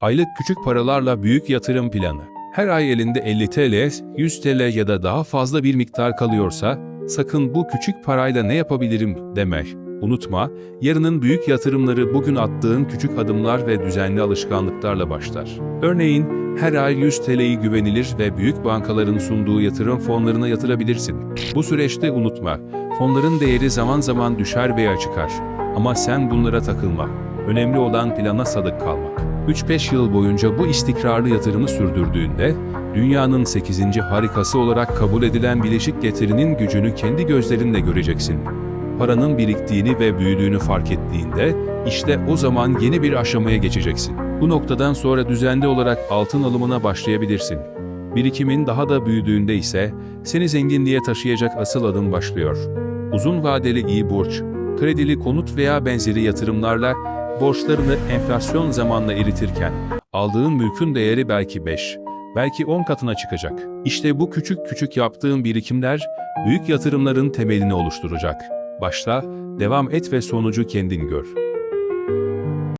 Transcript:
Aylık küçük paralarla büyük yatırım planı. Her ay elinde 50 TL, 100 TL ya da daha fazla bir miktar kalıyorsa, sakın bu küçük parayla ne yapabilirim deme. Unutma, yarının büyük yatırımları bugün attığın küçük adımlar ve düzenli alışkanlıklarla başlar. Örneğin, her ay 100 TL'yi güvenilir ve büyük bankaların sunduğu yatırım fonlarına yatırabilirsin. Bu süreçte unutma, fonların değeri zaman zaman düşer veya çıkar. Ama sen bunlara takılma. Önemli olan plana sadık kalmak. 3-5 yıl boyunca bu istikrarlı yatırımı sürdürdüğünde, dünyanın 8. harikası olarak kabul edilen bileşik getirinin gücünü kendi gözlerinle göreceksin. Paranın biriktiğini ve büyüdüğünü fark ettiğinde, işte o zaman yeni bir aşamaya geçeceksin. Bu noktadan sonra düzenli olarak altın alımına başlayabilirsin. Birikimin daha da büyüdüğünde ise, seni zenginliğe taşıyacak asıl adım başlıyor. Uzun vadeli iyi borç, kredili konut veya benzeri yatırımlarla borçlarını enflasyon zamanla eritirken aldığın mülkün değeri belki 5, belki 10 katına çıkacak. İşte bu küçük küçük yaptığın birikimler büyük yatırımların temelini oluşturacak. Başla, devam et ve sonucu kendin gör.